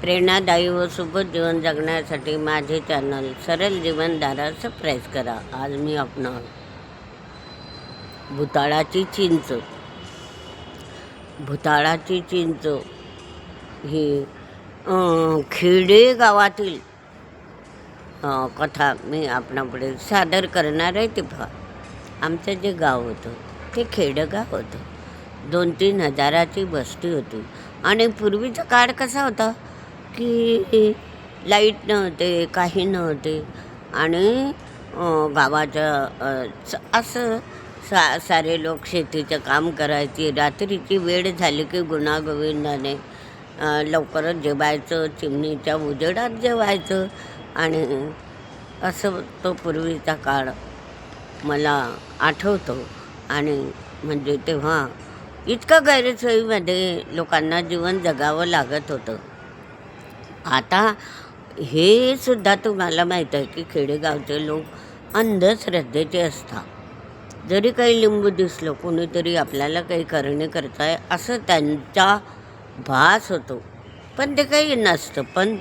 प्रेरणादायी व सुबोध जीवन जगण्यासाठी माझे चॅनल सरळ जीवनधारा सबस्क्राईब करा. आज मी आपणार भुताळाची चिंच. भुताळाची चिंच ही खेडे गावातील कथा मी आपणापुढे सादर करणार आहे ते पहा. आमचं जे गाव होतं ते खेडगाव होतं. दोन तीन हजाराची वस्ती होती. आणि पूर्वीचा काळ कसा होता? की लाइट नव्हते काही नव्हते. आणि गावाचं असं सा सारे लोक शेतीचं काम करायचे. रात्रीची वेळ झाली की गुणागोविंदाने लवकरच जेवायचं चिमणीच्या उजेडात जेवायचं. आणि असं तो पूर्वीचा काळ मला आठवतो. आणि म्हणजे तेव्हा इतकं गैरसोयीमध्ये लोकांना जीवन जगावं लागत होतं. आता हे सुद्धा तुम्हाला माहीत आहे की खेडेगावचे लोक अंधश्रद्धेचे असतात. जरी काही लिंबू दिसलं कोणीतरी आपल्याला काही करणे करताय असं त्यांचा भास होतो. पण ते काही नसतं पण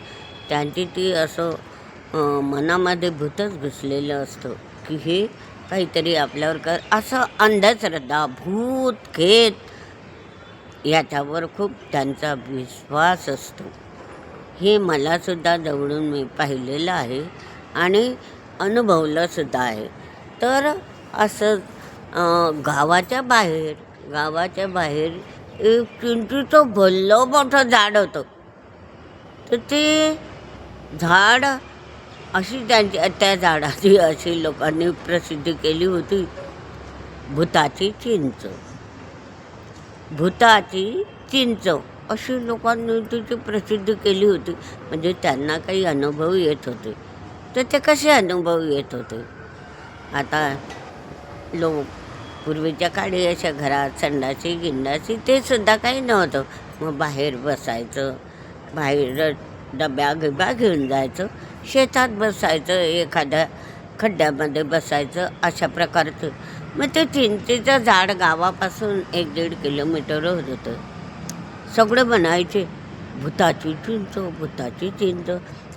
त्यांची ती असं मनामध्ये भूतच घुसलेलं असतं की हे काहीतरी आपल्यावर कर असं अंधश्रद्धा भूत खेत याच्यावर खूप त्यांचा विश्वास असतो. हे मलासुद्धा जवळून मी पाहिलेलं आहे आणि अनुभवलंसुद्धा आहे. तर असं गावाच्या बाहेर गावाच्या बाहेर एक चिंचीचं भल्लं मोठं झाड होतं. तर ते झाड अशी त्यांची त्या झाडाची अशी लोकांनी प्रसिद्धी केली होती. भूताची चिंच. भूताची चिंच. अशी लोकांनी तिची प्रसिद्धी केली होती. म्हणजे त्यांना काही अनुभव येत होते. तर ते कसे अनुभव येत होते? आता लोक पूर्वीच्या काळी अशा घरात संडाशी गिंडाची ते सुद्धा काही नव्हतं. मग बाहेर बसायचं बाहेर डब्या गिब्या घेऊन जायचं शेतात बसायचं एखाद्या खड्ड्यामध्ये बसायचं अशा प्रकारचं. मग ते चिंचेचं झाड गावापासून एक दीड किलोमीटरवर होतं. सगळं बनायचे. भूताची चिंच भूताची चिंच.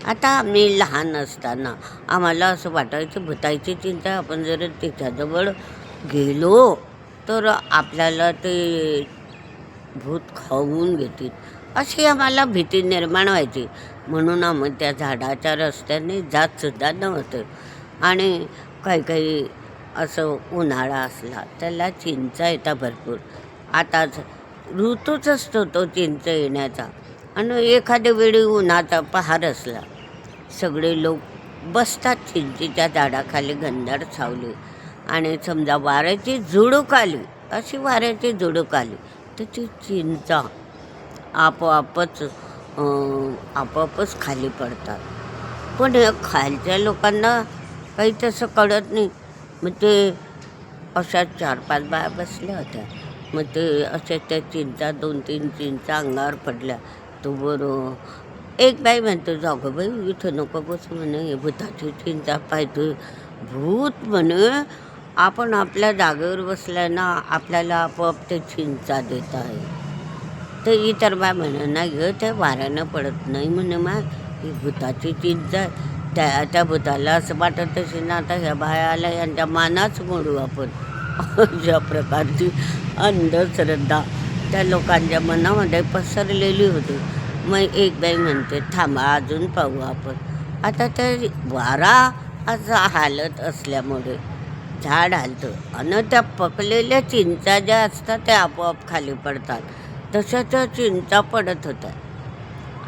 आता आम्ही लहान असताना आम्हाला असं वाटायचं भूताची चिंच आपण जर त्याच्याजवळ गेलो तर आपल्याला ते भूत खाऊन घेतील. अशी आम्हाला भीती निर्माण व्हायची. म्हणून आम्ही त्या झाडाच्या रस्त्याने जात सुद्धा नव्हतं. आणि काही काही असं उन्हाळा असला त्याला चिंचा येतात भरपूर. आताच ऋतूच असतो तो चिंच येण्याचा. आणि एखाद्या वेळी उन्हाचा पहार असला सगळे लोक बसतात चिंचेच्या झाडाखाली गंधार सावली. आणि समजा वाऱ्याची झुडूक आली अशी वाऱ्याची झुडूक आली तर ती चिंचा आपोआपच आपोआपच खाली पडतात. पण या खालच्या लोकांना काही तसं कळत नाही. मग ते अशा चार पाच बाया बसल्या होत्या. मग ते अशा त्या चिंचा दोन तीन चिंचा अंगावर पडल्या. तो बरं एक बाई म्हणतो जागो बाई इथं नको बस म्हणे हे भूताची चिंचा पाहिजे भूत म्हणे आपण आपल्या जागेवर बसल्या ना आपल्याला आपोआप ते चिंचा देत आहे. तर इतर बाय म्हणे नाही ग त्या वाऱ्यानं पडत नाही म्हणे मा ही भूताची चिंता त्या त्या भूताला असं वाटत असेल ना आता ह्या बायाला यांच्या मानाच मोडू आपण. अशा प्रकारची अंधश्रद्धा त्या लोकांच्या मनामध्ये पसरलेली होती. मग एक बाई म्हणते थांबा अजून पाहू आपण. आता ते वारा असा हालत असल्यामुळे झाड हालतं आणि त्या पकलेल्या चिंचा ज्या असतात त्या आपोआप खाली पडतात. तशा त्या चिंचा पडत होत्या.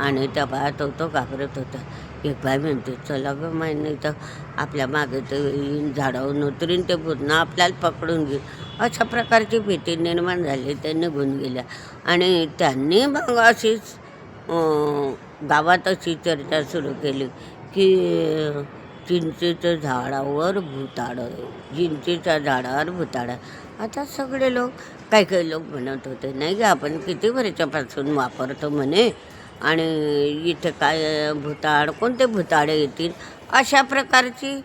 आणि त्या बाळात तो तो घाबरत होता एक बाय म्हणते चला ग माय नाही तर आपल्या मागे ते येईन झाडावर उतरीन ते पूर्ण आपल्याला पकडून घेईन अशा प्रकारची भीती निर्माण झाली ते निघून गेल्या. आणि त्यांनी मग अशीच गावात अशी चर्चा सुरू केली की चिंचेच्या झाडावर भूताडं चिंचेच्या झाडावर भूताडं. आता सगळे लोक काही काही लोक म्हणत होते नाही का आपण किती वर्षापासून वापरतो म्हणे? आणि इथे काय भुताड कोणते भुताडे येतील? अशा प्रकारची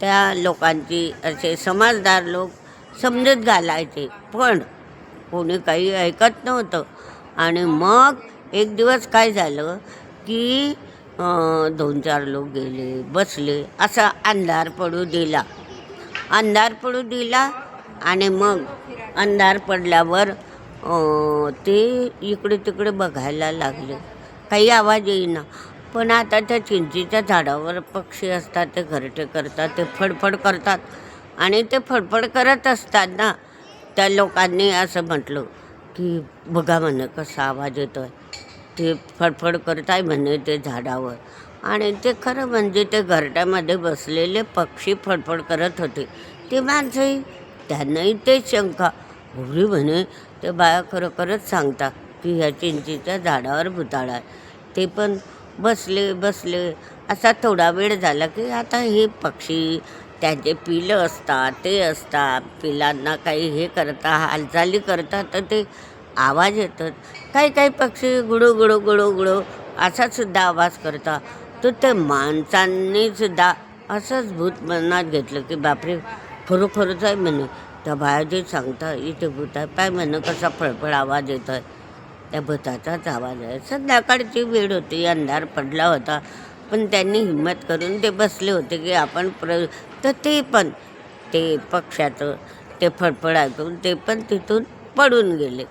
त्या लोकांची असे समाजदार लोक समजत घालायचे. पण कोणी काही ऐकत नव्हतं. आणि मग एक दिवस काय झालं की दोन चार लोक गेले बसले. असा अंधार पडू दिला. अंधार पडू दिला आणि मग अंधार पडल्यावर ते इकडे तिकडे बघायला लागले. काही आवाज येईना. पण आता त्या चिंचीच्या झाडावर पक्षी असतात ते घरटे करतात ते फडफड करतात. आणि ते फडफड करत असतात ना त्या लोकांनी असं म्हटलं की बघा म्हणे कसा आवाज येतो आहे ते फडफड करत आहे म्हणे ते झाडावर. आणि ते खरं म्हणजे ते घरट्यामध्ये बसलेले पक्षी फडफड करत होते. ते माणसंही त्यांनाही ते शंका. एवढी म्हणे ते बाया खरोखरच सांगतात की ह्या चिंचीच्या झाडावर भुताळा आहे. ते पण बसले बसले. असा थोडा वेळ झाला की आता हे पक्षी त्यांचे पिलं असतात ते असतात. पिलांना काही हे करता हालचाली करतात तर ते आवाज येतात. काही काही पक्षी गुडू गुडू गुडू गुडू असा सुद्धा आवाज करतात. तर ते माणसांनी सुद्धा असंच भूत मनात घेतलं की बापरे खरोखरच आहे म्हणे. त्या बाहेर जे सांगता इथे भूत आहे. पाय म्हणे कसा फळफळ आवाज येतो आहे त्या भूताचाच आवाज आहे संध्याकाळची वेळ होती अंधार पडला होता. पण त्यांनी हिंमत करून ते बसले होते की आपण प्र तर ते पण ते पक्षाचं ते फडफड ऐकून ते पण तिथून पडून गेले.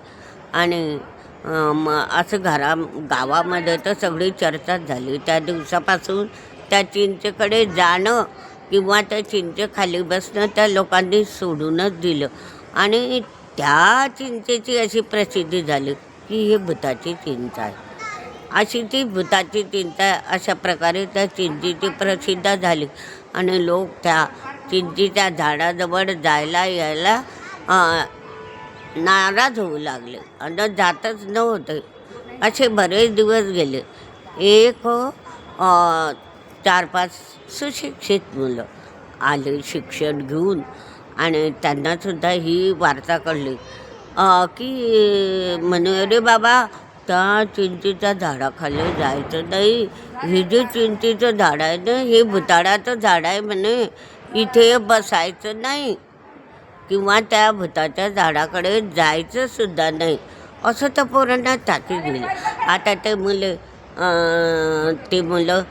आणि मग असं घरा गावामध्ये तर सगळी चर्चाच झाली. त्या दिवसापासून त्या चिंचेकडे जाणं किंवा त्या चिंचेखाली बसणं त्या लोकांनी सोडूनच दिलं. आणि त्या चिंचेची अशी प्रसिद्धी झाली. की ही भूताची चिंता आहे. अशी ती भूताची चिंता अशा प्रकारे त्या चिंतीची प्रसिद्ध झाली. आणि लोक त्या चिंतीच्या झाडाजवळ जायला यायला नाराज होऊ लागले. आणि जातच नव्हते. असे बरेच दिवस गेले. एक चार पाच सुशिक्षित मुलं आले शिक्षण घेऊन. आणि त्यांनासुद्धा ही वार्ता कळली. की म्हणे अरे बाबा त्या चिंचेच्या झाडाखाली जायचं नाही. हे जे चिंचेचं झाड आहे ना हे भुताळाचं झाड आहे म्हणे. इथे बसायचं नाही. किंवा त्या भुताच्या झाडाकडे जायचं सुद्धा नाही. असं त्या पोरांना ताकीद दिली आता ते मुले ते मुलं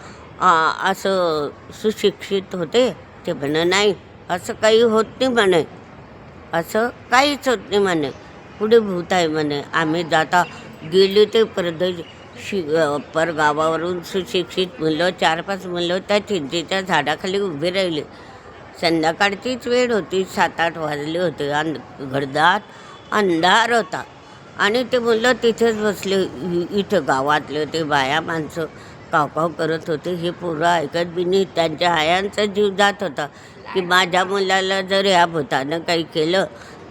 असं सुशिक्षित होते. ते म्हणे नाही असं काही होत नाही म्हणे. असं काहीच होत नाही म्हणे. पुढे भूत आहे म्हणे आम्ही जाता गेले ते परदेश शि परगावावरून सुशिक्षित मुलं चार पाच मुलं त्या चिंचेच्या झाडाखाली उभे राहिले. संध्याकाळचीच वेळ होती सात आठ वाजले होते. अंध घडदात अंधार होता. आणि ते मुलं तिथेच बसले इथं गावातले ते बाया माणसं कावकाव करत होते. हे पोरं ऐकत बिनी त्यांच्या आयांचा जीव जात होता. की माझ्या मुलाला जर या भूतानं काही केलं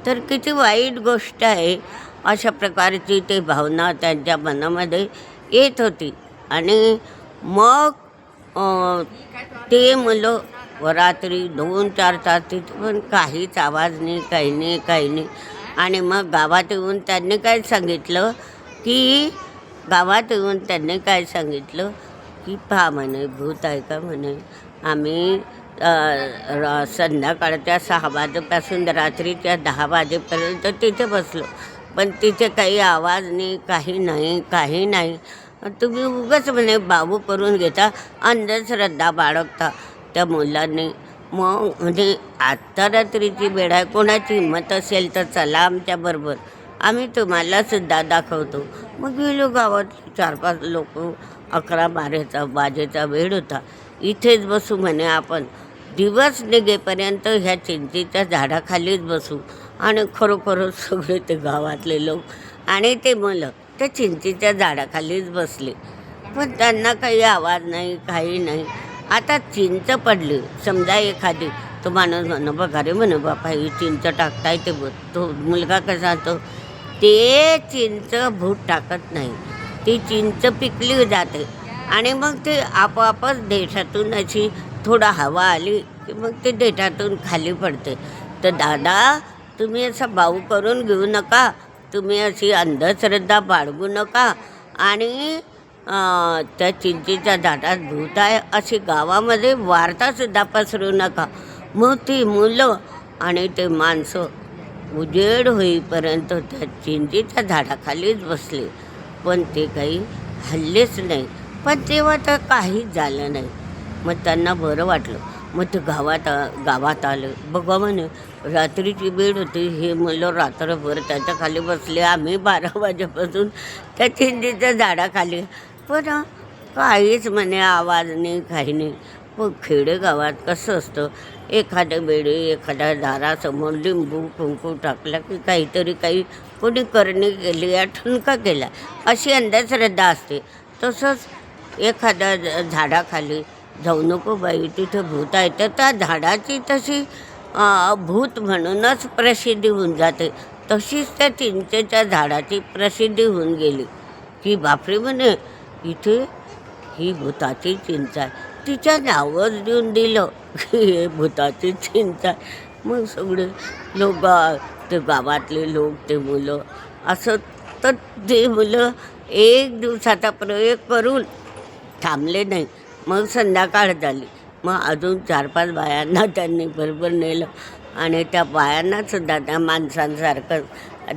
तर किती वाईट गोष्ट आहे. अशा प्रकारची ते भावना त्यांच्या मनामध्ये येत होती. आणि मग ते मुलं रात्री दोन चार तास तिथे पण काहीच आवाज नाही काही नाही काही नाही. आणि मग गावात येऊन त्यांनी काय सांगितलं की गावात येऊन त्यांनी काय सांगितलं की पहा म्हणे भूत आहे का म्हणे? आम्ही संध्याकाळच्या सहा वाजेपासून रात्रीच्या दहा वाजेपर्यंत तिथे बसलो. पण तिथे काही आवाज नाही काही नाही काही नाही. तुम्ही उगाच म्हणे बाबू करून घेता अंधश्रद्धा बाळगता त्या मुलांनी. मग म्हणजे आत्ता रात्रीची वेळ आहे कोणाची हिंमत असेल तर चला आमच्याबरोबर आम्ही तुम्हाला सुद्धा दाखवतो. मग गेलो गावात चार पाच लोक अकरा बाराचा वाजेचा वेळ होता. इथेच बसू म्हणे आपण. दिवस निघेपर्यंत ह्या चिंचेच्या झाडाखालीच बसू. आणि खरोखरच सगळे ते गावातले लोक आणि ते मुलं त्या चिंचेच्या झाडाखालीच बसले. पण त्यांना काही आवाज नाही काही नाही. आता चिंच पडली. समजा एखादी तो माणूस म्हणणं बघा रे म्हणे बापा ही चिंच टाकताय ते बघ तो मुलगा कसा तो. ते चिंच भूत टाकत नाही. ती चिंच पिकली जाते. आणि मग ते आपोआपच देशातून अशी थोडा हवा आली की मग ते देठातून खाली पडते. तर दादा तुम्ही असं भाऊ करून घेऊ नका. तुम्ही अशी अंधश्रद्धा बाळगू नका. आणि त्या चिंचेच्या झाडात भूत आहे अशी गावामध्ये वार्तासुद्धा पसरू नका. मग ती मुलं आणि ते माणसं उजेड होईपर्यंत त्या चिंचेच्या झाडाखालीच बसले. पण ते काही हल्लेच नाही. पण तेव्हा तर काहीच झालं नाही. मग त्यांना बरं वाटलं. मग ते गावात आ- गावात आलं. बघा म्हणे रात्रीची वेळ होती. हे मुलं रात्रभर त्याच्याखाली बसले आम्ही बारा वाजेपासून. त्या चिंचेच्या झाडाखाली. पण काहीच म्हणे आवाज नाही काही नाही. पण खेडेगावात कसं असतं एखाद्या वेळी एखाद्या दारासमोर लिंबू कुंकू टाकला की काहीतरी काही कोणी करणी केली या ठणका केला? अशी अंधश्रद्धा असते. तसंच एखाद्या झाडाखाली जाऊ नको बाई तिथं भूत आहे. तर त्या झाडाची तशी भूत म्हणूनच प्रसिद्धी होऊन जाते. तशीच त्या चिंचेच्या झाडाची प्रसिद्धी होऊन गेली. की बापरे म्हणे इथे ही भूताची चिंच आहे. तिच्या नावच देऊन दिलं की हे भूताची चिंच आहे. मग सगळे लोक ते गावातले लोक ते मुलं असं तर ते मुलं एक दिवसाचा प्रयोग करून थांबले नाही मग संध्याकाळ झाली. मग अजून चार पाच बायांना त्यांनी बरोबर नेलं. आणि त्या बायांना सुद्धा त्या माणसांसारखं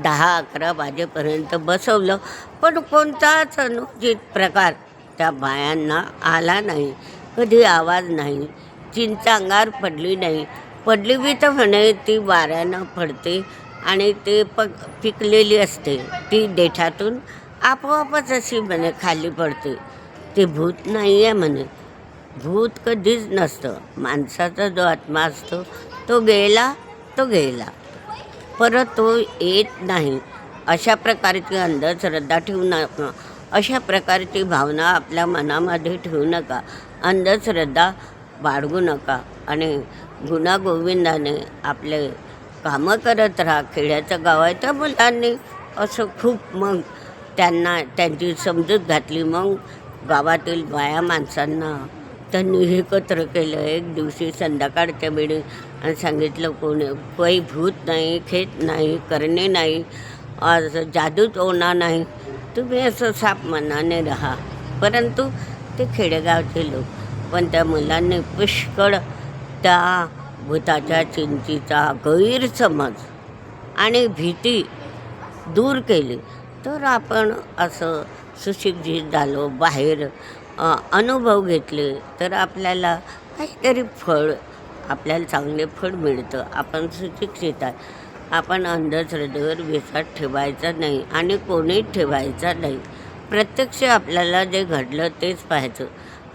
दहा अकरा वाजेपर्यंत बसवलं. पण कोणताच अनुचित प्रकार त्या बायांना आला नाही. कधी आवाज नाही. चिंता अंगार पडली नाही. पडली बी तर म्हणे ती वाऱ्यानं पडते आणि ते पक पिकलेली असते. ती देठातून आपोआपच अशी म्हणे खाली पडते. ते भूत नाही आहे म्हणे. भूत कधीच नसतं. माणसाचा जो आत्मा असतो तो गेला तो गेला. परत तो येत नाही. अशा प्रकारची अंधश्रद्धा ठेवू नका. अशा प्रकारची भावना आपल्या मनामध्ये ठेवू नका. अंधश्रद्धा बाळगू नका. आणि गुणागोविंदाने आपले कामं करत राहा. खेड्याचं गाव आहे त्या मुलांनी असं खूप मग त्यांना त्यांची समजूत घातली. मग गावातील बाया माणसांना त्यांनी एकत्र केलं. एक दिवशी संध्याकाळच्या वेळी आणि सांगितलं कोणी काही भूत नाही खेत नाही करणे नाही आज जादूच होणार नाही. तुम्ही असं साप मनाने राहा. परंतु ते खेडेगावचे लोक. पण त्या मुलांनी पुष्कळ त्या भूताच्या चिंतीचा गैरसमज आणि भीती दूर केली. तर आपण असं सुशिक्षित झालो बाहेर अनुभव घेतले तर आपल्याला काहीतरी फळ आपल्याला चांगले फळ मिळतं. आपण सुशिक्षित आहे. आपण अंधश्रद्धेवर विश्वास ठेवायचा नाही आणि कोणीच ठेवायचा नाही. प्रत्यक्ष आपल्याला जे घडलं तेच पाहायचं.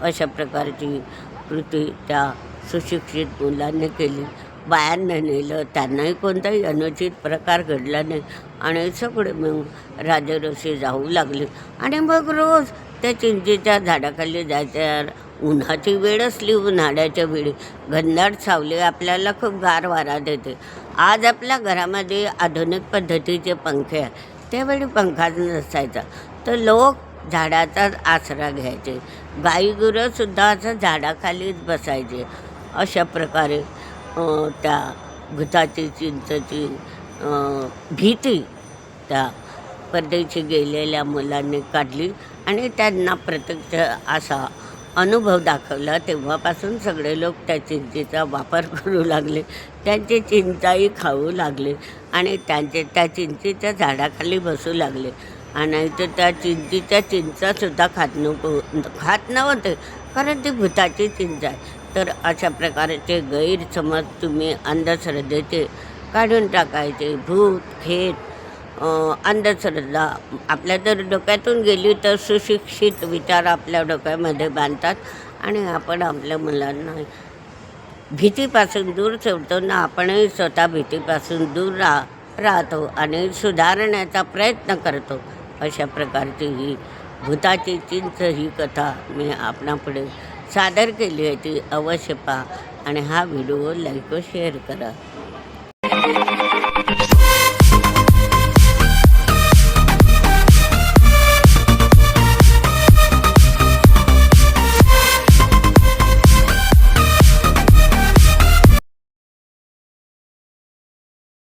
अशा प्रकारची कृती त्या सुशिक्षित मुलांनी केली. बायांना नेलं. त्यांनाही कोणताही अनुचित प्रकार घडला नाही. आणि सगळे मग राजरोशी जाऊ लागले. आणि मग रोज त्या चिंचेच्या झाडाखाली जायचं उन्हाची वेळ असली उन्हाळ्याच्या वेळी. घनदाट सावली आपल्याला खूप गार वारा देते. आज आपल्या घरामध्ये आधुनिक पद्धतीचे पंखे आहे त्यावेळी पंखाच नसायचा. तर लोक झाडाचाच आसरा घ्यायचे. गाई गुरंसुद्धा असं झाडाखालीच बसायचे. अशा प्रकारे त्या भूताची चिंचची भीती त्या परदेशी गेलेल्या मुलांनी काढली आणि त्यांना प्रत्यक्ष असा अनुभव दाखवला. तेव्हापासून सगळे लोक त्या चिंचेचा वापर करू लागले. त्यांची चिंचाही खाऊ लागले आणि त्यांचे त्या चिंचेच्या झाडाखाली बसू लागले. आणि तर त्या चिंचीच्या चिंचासुद्धा खात नको खात नव्हते कारण ती भूताची चिंच आहे. तर अशा प्रकारचे गैरसमज तुम्ही अंधश्रद्धेचे काढून टाकायचे. भूत खेत अंधश्रद्धा. आपल्या जर डोक्यातून गेली तर सुशिक्षित विचार आपल्या डोक्यामध्ये बांधतात आणि आपण आपल्या मुलांना भीतीपासून दूर ठेवतो ना आपणही स्वतः भीतीपासून दूर रा राहतो आणि सुधारण्याचा प्रयत्न करतो. अशा प्रकारची ही भूताची चिंच ही कथा मी आपणापुढे सादर केली आहे ती अवश्य पहा. आणि हा व्हिडिओ लाईक व शेअर करा.